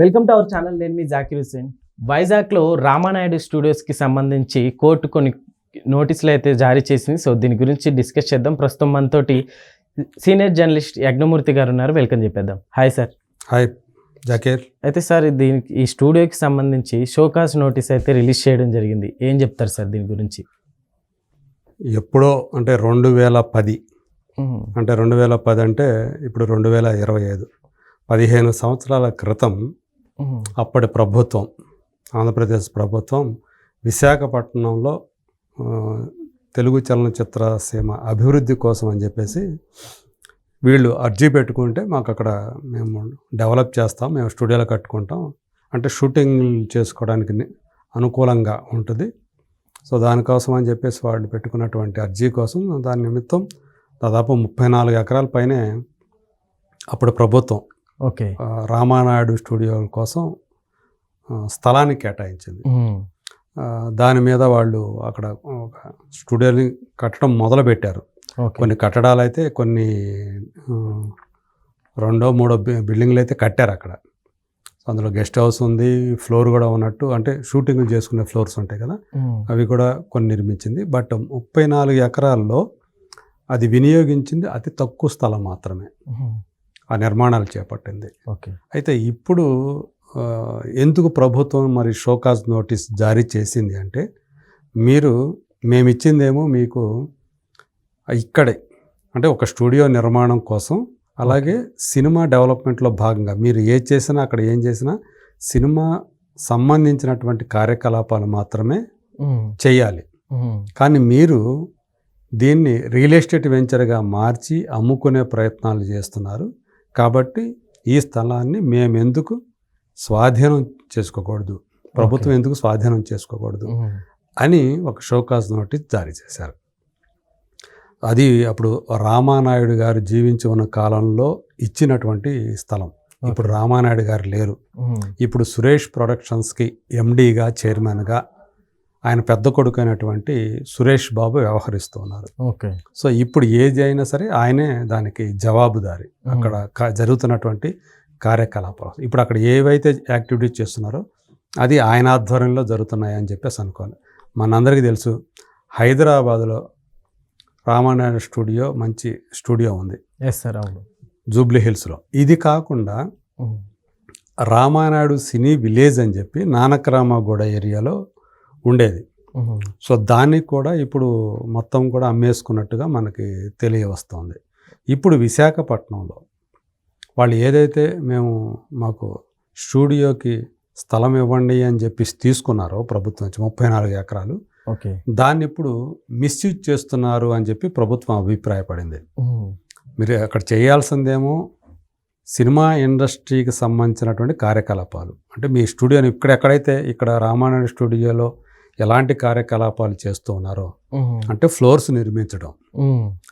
Welcome to our channel. నేను మీ జాకిర్ హుసేన్ వైజాగ్లో రామానాయుడు స్టూడియోస్కి సంబంధించి కోర్టు కొన్ని నోటీసులు అయితే జారీ చేసింది. సో దీని గురించి డిస్కస్ చేద్దాం. ప్రస్తుతం మనతోటి సీనియర్ జర్నలిస్ట్ యజ్ఞమూర్తి గారు ఉన్నారు. వెల్కమ్ చెప్పేద్దాం. Hi sir. హాయ్ జాకీర్. అయితే సార్ దీనికి ఈ స్టూడియోకి సంబంధించి షోకాస్ నోటీస్ అయితే రిలీజ్ చేయడం జరిగింది. ఏం చెప్తారు సార్ దీని గురించి? ఎప్పుడో అంటే రెండు వేల పది. అంటే రెండు వేల పది అంటే ఇప్పుడు రెండు వేల ఇరవై ఐదు. పదిహేను సంవత్సరాల క్రితం అప్పటి ప్రభుత్వం ఆంధ్రప్రదేశ్ ప్రభుత్వం విశాఖపట్నంలో తెలుగు చలనచిత్ర సీమ అభివృద్ధి కోసం అని చెప్పేసి వీళ్ళు అర్జీ పెట్టుకుంటే మాకు అక్కడ మేము డెవలప్ చేస్తాం మేము స్టూడియోలో కట్టుకుంటాం. అంటే షూటింగ్ చేసుకోవడానికి అనుకూలంగా ఉంటుంది. సో దానికోసం అని చెప్పేసి వాళ్ళు పెట్టుకున్నటువంటి అర్జీ కోసం దాని నిమిత్తం దాదాపు ముప్పై నాలుగు ఎకరాల పైనే అప్పుడు ప్రభుత్వం ఓకే. రామానాయుడు స్టూడియో కోసం స్థలాన్ని కేటాయించింది. దాని మీద వాళ్ళు అక్కడ ఒక స్టూడియోని కట్టడం మొదలుపెట్టారు. ఓకే. కొన్ని కట్టడాలు అయితే కొన్ని రెండో మూడో బిల్డింగ్లు అయితే కట్టారు అక్కడ. అందులో గెస్ట్ హౌస్ ఉంది ఫ్లోర్ కూడా ఉన్నట్టు అంటే షూటింగ్ చేసుకునే ఫ్లోర్స్ ఉంటాయి కదా అవి కూడా కొన్ని నిర్మించింది. బట్ ముప్పై నాలుగు ఎకరాల్లో అది వినియోగించింది అతి తక్కువ స్థలం మాత్రమే. ఆ నిర్మాణాలు చేపట్టింది. ఓకే. అయితే ఇప్పుడు ఎందుకు ప్రభుత్వం మరి షోకాజ్ నోటీస్ జారీ చేసింది అంటే మీరు మేము ఇచ్చిందేమో మీకు ఇక్కడే అంటే ఒక స్టూడియో నిర్మాణం కోసం అలాగే సినిమా డెవలప్మెంట్లో భాగంగా మీరు ఏ చేసినా అక్కడ ఏం చేసినా సినిమా సంబంధించినటువంటి కార్యకలాపాలు మాత్రమే చేయాలి. కానీ మీరు దీన్ని రియల్ ఎస్టేట్ వెంచర్గా మార్చి అమ్ముకునే ప్రయత్నాలు చేస్తున్నారు. కాబట్టి ఈ స్థలాన్ని మేము ఎందుకు స్వాధీనం చేసుకోకూడదు? ప్రభుత్వం. ఎందుకు స్వాధీనం చేసుకోకూడదు? అని ఒక షోకాజ్ నోటీస్ జారీ చేశారు. అది అప్పుడు రామానాయుడు గారు జీవించి ఉన్న కాలంలో ఇచ్చినటువంటి స్థలం. ఇప్పుడు రామానాయుడు గారు లేరు. ఇప్పుడు సురేష్ ప్రొడక్షన్స్కి ఎండీగా చైర్మన్గా ఆయన పెద్ద కొడుకు అయినటువంటి సురేష్ బాబు వ్యవహరిస్తున్నారు ఓకే. సో ఇప్పుడు ఏది అయినా సరే ఆయనే దానికి జవాబుదారి అక్కడ జరుగుతున్నటువంటి కార్యకలాపాలు. ఇప్పుడు అక్కడ ఏవైతే యాక్టివిటీస్ చేస్తున్నారో అది ఆయన ఆధ్వర్యంలో జరుగుతున్నాయి అని చెప్పేసి అనుకోవాలి. మనందరికీ తెలుసు హైదరాబాద్లో రామానాయుడు స్టూడియో మంచి స్టూడియో ఉంది. ఎస్ సార్ అవును. జూబ్లీ హిల్స్లో. ఇది కాకుండా రామానాయుడు సినీ విలేజ్ అని చెప్పి నానకరామగూడ ఏరియాలో ఉండేది. సో దాన్ని కూడా ఇప్పుడు మొత్తం కూడా అమ్మేసుకున్నట్టుగా మనకి తెలియవస్తోంది. ఇప్పుడు విశాఖపట్నంలో వాళ్ళు ఏదైతే మేము మాకు స్టూడియోకి స్థలం ఇవ్వండి అని చెప్పి తీసుకున్నారో ప్రభుత్వం నుంచి ముప్పై నాలుగు ఎకరాలు ఓకే. దాన్ని ఇప్పుడు మిస్యూజ్ చేస్తున్నారు అని చెప్పి ప్రభుత్వం అభిప్రాయపడింది. మీరు అక్కడ చేయాల్సిందేమో సినిమా ఇండస్ట్రీకి సంబంధించినటువంటి కార్యకలాపాలు. అంటే మీ స్టూడియోని ఇక్కడ ఎక్కడైతే ఇక్కడ రామానాయుడు స్టూడియోలో ఎలాంటి కార్యకలాపాలు చేస్తూ ఉన్నారో. అంటే ఫ్లోర్స్ నిర్మించడం.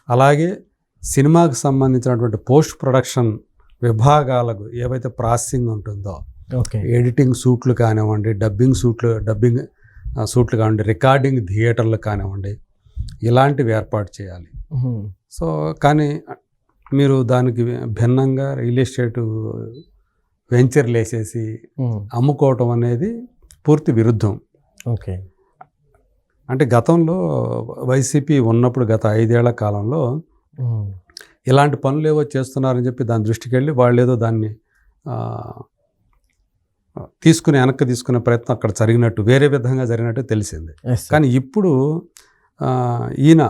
అలాగే సినిమాకి సంబంధించినటువంటి పోస్ట్ ప్రొడక్షన్ విభాగాలకు ఏవైతే ప్రాసెసింగ్ ఉంటుందో ఓకే. ఎడిటింగ్ సూట్లు కానివ్వండి డబ్బింగ్ సూట్లు డబ్బింగ్ సూట్లు కానివ్వండి రికార్డింగ్ థియేటర్లు కానివ్వండి ఇలాంటివి ఏర్పాటు చేయాలి. సో కానీ మీరు దానికి భిన్నంగా రియల్ ఎస్టేట్ వెంచర్లు వేసేసి అమ్ముకోవటం అనేది పూర్తి విరుద్ధం. ఓకే. అంటే గతంలో వైసీపీ ఉన్నప్పుడు గత ఐదేళ్ళ కాలంలో ఇలాంటి పనులు ఏవో చేస్తున్నారని చెప్పి దాని దృష్టికి వెళ్ళి వాళ్ళు ఏదో దాన్ని తీసుకుని వెనక్కి తీసుకునే ప్రయత్నం అక్కడ జరిగినట్టు వేరే విధంగా జరిగినట్టు తెలిసింది. కానీ ఇప్పుడు ఈయన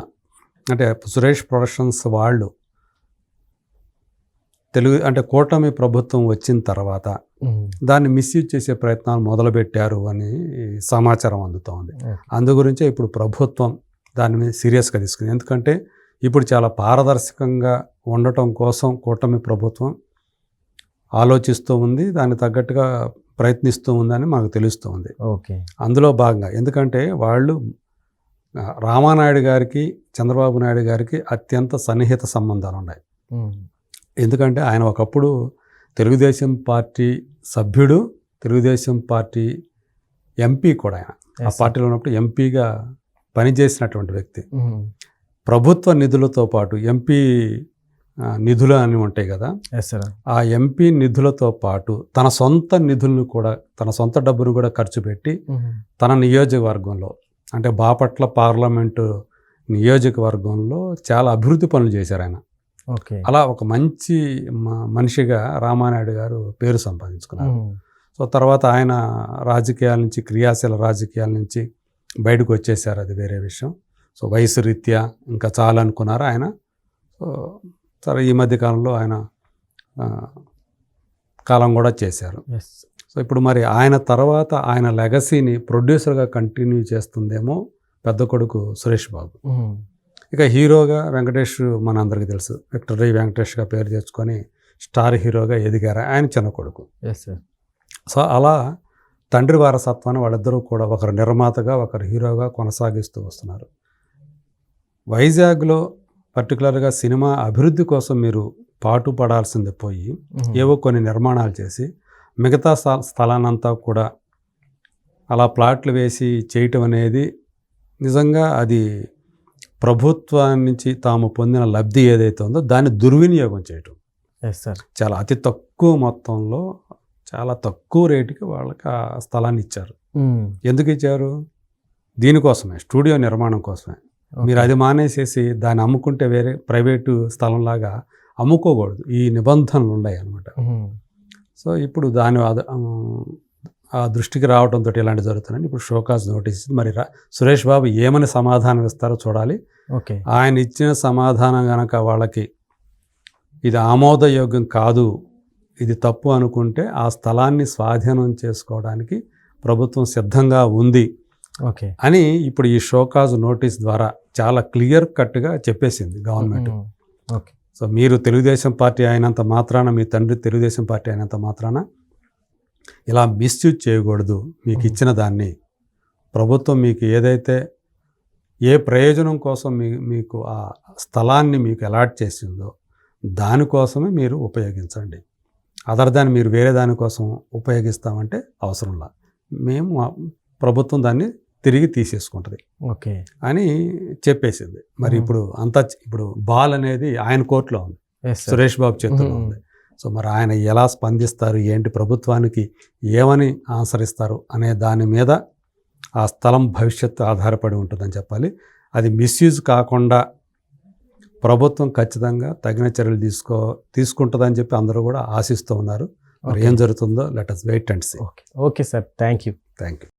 అంటే సురేష్ ప్రొడక్షన్స్ వాళ్ళు తెలుగు అంటే కూటమి ప్రభుత్వం వచ్చిన తర్వాత దాన్ని మిస్యూజ్ చేసే ప్రయత్నాలు మొదలుపెట్టారు అని సమాచారం అందుతోంది అందు గురించే ఇప్పుడు ప్రభుత్వం దాని మీద సీరియస్గా తీసుకుంది. ఎందుకంటే ఇప్పుడు చాలా పారదర్శకంగా ఉండటం కోసం కూటమి ప్రభుత్వం ఆలోచిస్తూ ఉంది దానికి తగ్గట్టుగా ప్రయత్నిస్తూ ఉందని మనకు తెలుస్తూ ఉంది. ఓకే. అందులో భాగంగా ఎందుకంటే వాళ్ళు రామానాయుడు గారికి చంద్రబాబు నాయుడు గారికి అత్యంత సన్నిహిత సంబంధాలు ఉన్నాయి. ఎందుకంటే ఆయన ఒకప్పుడు తెలుగుదేశం పార్టీ సభ్యుడు తెలుగుదేశం పార్టీ ఎంపీ కూడా ఆయన. ఆ పార్టీలో ఉన్నప్పుడు ఎంపీగా పనిచేసినటువంటి వ్యక్తి. ప్రభుత్వ నిధులతో పాటు ఎంపీ నిధులు అని ఉంటాయి కదా. ఆ ఎంపీ నిధులతో పాటు తన సొంత నిధులను కూడా తన సొంత డబ్బును కూడా ఖర్చు పెట్టి తన నియోజకవర్గంలో అంటే బాపట్ల పార్లమెంటు నియోజకవర్గంలో చాలా అభివృద్ధి పనులు చేశారు ఆయన. అలా ఒక మంచి మనిషిగా రామానాయుడు గారు పేరు సంపాదించుకున్నారు. సో తర్వాత ఆయన రాజకీయాల నుంచి క్రియాశీల రాజకీయాల నుంచి బయటకు వచ్చేసారు అది వేరే విషయం. సో వయసు రీత్యా ఇంకా చాలా అనుకున్నారు ఆయన. సో సరే ఈ మధ్య కాలంలో ఆయన కాలం కూడా చేశారు. సో ఇప్పుడు మరి ఆయన తర్వాత ఆయన లెగసీని ప్రొడ్యూసర్గా కంటిన్యూ చేస్తుందేమో పెద్ద కొడుకు సురేష్ బాబు. ఇక హీరోగా వెంకటేష్ మనందరికీ తెలుసు. విక్టరీ వెంకటేష్గా పేరు తెచ్చుకొని స్టార్ హీరోగా ఎదిగారు ఆయన చిన్న కొడుకు. సో అలా తండ్రి వారసత్వాన్ని వాళ్ళిద్దరూ కూడా ఒకరు నిర్మాతగా ఒకరు హీరోగా కొనసాగిస్తూ వస్తున్నారు. వైజాగ్లో పర్టికులర్గా సినిమా అభివృద్ధి కోసం మీరు పాటు పడాల్సింది పోయి ఏవో కొన్ని నిర్మాణాలు చేసి మిగతా స్థ- స్థలాన్నంతా కూడా అలా ప్లాట్లు వేసి చేయటం అనేది నిజంగా అది ప్రభుత్వం నుంచి తాము పొందిన లబ్ధి ఏదైతే ఉందో దాన్ని దుర్వినియోగం చేయటం. సార్ చాలా అతి తక్కువ మొత్తంలో చాలా తక్కువ రేటుకి వాళ్ళకి ఆ స్థలాన్ని ఇచ్చారు. ఎందుకు ఇచ్చారు? దీనికోసమే స్టూడియో నిర్మాణం కోసమే. మీరు అది మానేసేసి దాన్ని అమ్ముకుంటే వేరే ప్రైవేటు స్థలంలాగా అమ్ముకోకూడదు. ఈ నిబంధనలు ఉన్నాయి అన్నమాట సో ఇప్పుడు దాని ఆ, దృష్టికి రావడంతో ఇలాంటి జరుగుతున్నాయి ఇప్పుడు షోకాజ్ నోటీస్. ఇచ్చింది. మరి రా- సురేష్ బాబు ఏమని సమాధానం ఇస్తారో చూడాలి. ఓకే. ఆయన ఇచ్చిన సమాధానం గనక వాళ్ళకి ఇది ఆమోదయోగ్యం కాదు ఇది తప్పు అనుకుంటే ఆ స్థలాన్ని స్వాధీనం చేసుకోవడానికి ప్రభుత్వం సిద్ధంగా ఉంది ఓకే. అని ఇప్పుడు ఈ షోకాజ్ నోటీస్ ద్వారా చాలా క్లియర్ కట్గా చెప్పేసింది గవర్నమెంట్. ఓకే. సో మీరు తెలుగుదేశం పార్టీ అయినంత మాత్రాన మీ తండ్రి తెలుగుదేశం పార్టీ అయినంత మాత్రాన ఇలా మిస్యూజ్ చేయకూడదు. మీకు ఇచ్చిన దాన్ని. ప్రభుత్వం మీకు ఏదైతే ఏ ప్రయోజనం కోసం మీ మీకు ఆ స్థలాన్ని మీకు అలాట్ చేసిందో దానికోసమే మీరు ఉపయోగించండి. అదర్ దాన్ మీరు వేరే దానికోసం ఉపయోగిస్తామంటే అవసరంలా మేము ప్రభుత్వం దాన్ని తిరిగి తీసేసుకుంటుంది. ఓకే. అని చెప్పేసింది. మరి. ఇప్పుడు అంతా ఇప్పుడు బాల్ అనేది ఆయన కోర్టులో ఉంది. సురేష్ బాబు చేతిలో Hmm. ఉంది. సో మరి ఆయన ఎలా స్పందిస్తారు? ఏంటి ప్రభుత్వానికి ఏమని ఆన్సర్ ఇస్తారు అనే దాని మీద ఆ స్థలం భవిష్యత్తు ఆధారపడి ఉంటుందని చెప్పాలి. అది మిస్యూజ్ కాకుండా ప్రభుత్వం ఖచ్చితంగా తగిన చర్యలు తీసుకో తీసుకుంటుందని చెప్పి అందరూ కూడా ఆశిస్తూ ఉన్నారు. మరి ఏం జరుగుతుందో let us wait and see okay. Okay sir. Thank you thank you